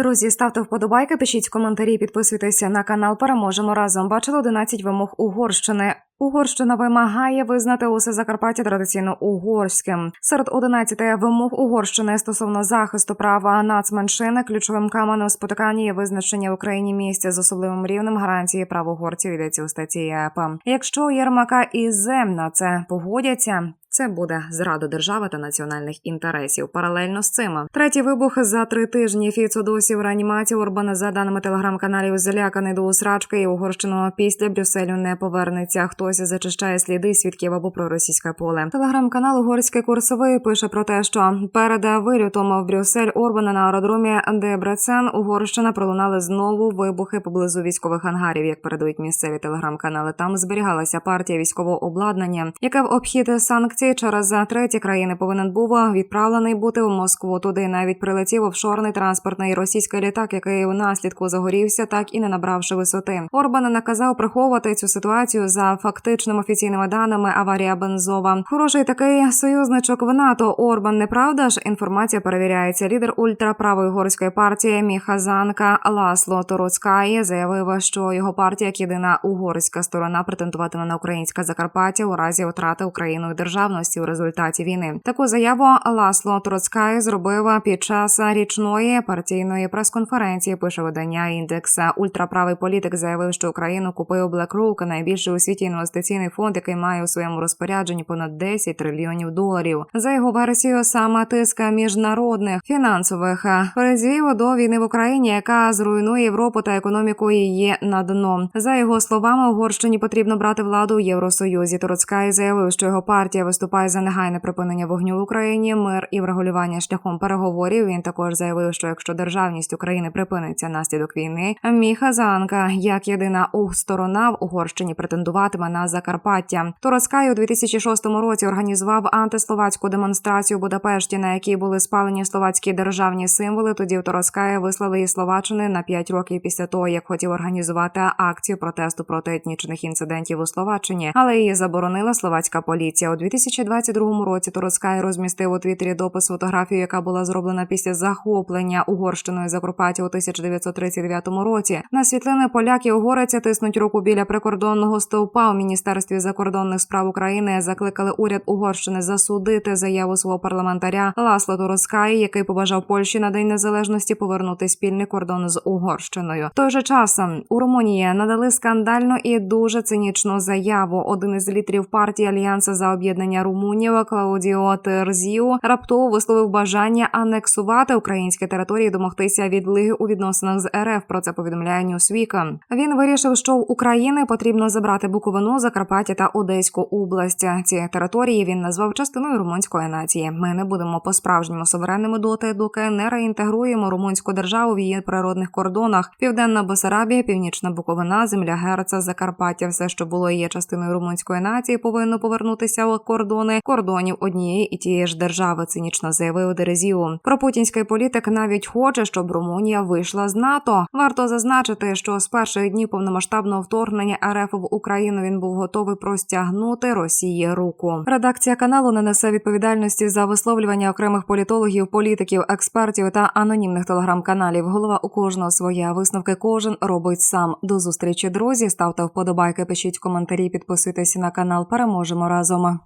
Друзі, ставте вподобайки, пишіть коментарі, підписуйтеся на канал. Переможемо разом. Бачили 11 вимог Угорщини. Угорщина вимагає визнати усе Закарпаття традиційно угорським. Серед 11 вимог Угорщини стосовно захисту права нацменшини ключовим каменем спотикання є визначення в Україні місця з особливим рівнем гарантії прав угорців. Йдеться у статті ЄП. Якщо Єрмака і Зем на це погодяться. Це буде зрада держави та національних інтересів. Паралельно з цим третій вибух за три тижні. Фіцо досі в реанімації Орбана за даними телеграм-каналів заляканий до усрачки і Угорщину після Брюсселю не повернеться. Хтось зачищає сліди свідків або проросійське поле. Телеграм-канал Угорський курсовий пише про те, що перед вильотом в Брюссель Орбана на аеродромі Дебрецен Угорщина пролунали знову вибухи поблизу військових ангарів. Як передають місцеві телеграм-канали, там зберігалася партія військового обладнання, яке в обхід санкцій через треті країни повинен був відправлений бути в Москву. Туди навіть прилетів офшорний транспортний російський літак, який у наслідку загорівся, так і не набравши висоти. Орбан наказав приховувати цю ситуацію за фактичними офіційними даними. Аварія Бензова. Хороший такий союзничок в НАТО. Орбан, неправда ж? Інформація перевіряється. Лідер ультраправої горської партії Міхазанка Ласло Тороцкає заявив, що його партія, як єдина угорська сторона, претендуватиме на українське Закарпаття у разі втрати Україною державності у результаті війни. Таку заяву Ласло Троцкай зробив під час річної партійної прес-конференції. Пише видання індекса. Ультраправий політик заявив, що Україну купив BlackRock, найбільший у світі інвестиційний фонд, який має у своєму розпорядженні понад 10 трильйонів доларів. За його версією, саме тиск міжнародних фінансових призвів до війни в Україні, яка зруйнує Європу та економіку її на дно. За його словами, Угорщині потрібно брати владу в Євросоюзі. Тороцкай заявив, що його партія виступає за негайне припинення вогню в Україні, мир і врегулювання шляхом переговорів. Він також заявив, що якщо державність України припиниться наслідок війни, Міха Занка, як єдина у сторона в Угорщині, претендуватиме на Закарпаття. Тороцкай у 2006 році організував антисловацьку демонстрацію в Будапешті, на якій були спалені словацькі державні символи. Тоді в Тороцкая вислали із Словаччини на 5 років після того, як хотів організувати акцію протесту проти етнічних інцидентів у Словаччині, але її заборонила словацька поліція у 2022 році. Тороцкай розмістив у Твіттері допис фотографію, яка була зроблена після захоплення Угорщиною Закарпаття у 1939 році. На світлини поляки угореця тиснуть руку біля прикордонного стовпа у міністерстві закордонних справ України. Закликали уряд Угорщини засудити заяву свого парламентаря Ласло Тороцкай, який побажав Польщі на день незалежності повернути спільний кордон з Угорщиною. Той же час у Румунії надали скандальну і дуже цинічну заяву. Один із лідерів партії Альянсу за об'єднання Румунів Клаудіо Терзіу раптово висловив бажання анексувати українські території, домогтися відлиги у відносинах з РФ. Про це повідомляє Ньюсвіка. Він вирішив, що в України потрібно забрати Буковину, Закарпаття та Одеську область. Ці території він назвав частиною румунської нації. Ми не будемо по справжньому суверенними доти, доки не реінтегруємо румунську державу в її природних кордонах. Південна Бесарабія, Північна Буковина, земля Герца, Закарпаття, все, що було є частиною румунської нації, повинно повернутися у кордони кордонів однієї і тієї ж держави. Цинічно заявив Дерезіу. Пропутінський політик навіть хоче, щоб Румунія вийшла з НАТО. Варто зазначити, що з перших днів повномасштабного вторгнення РФ в Україну він був готовий простягнути Росії руку. Редакція каналу не несе відповідальності за висловлювання окремих політологів, політиків, експертів та анонімних телеграм-каналів. Голова у кожного своя висновки кожен робить сам. До зустрічі друзі. Ставте вподобайки, пишіть коментарі, підписуйтесь на канал. Переможемо разом.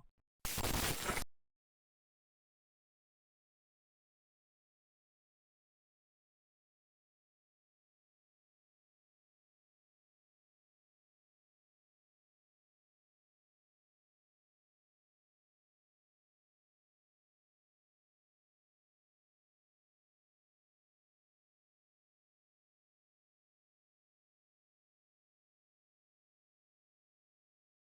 you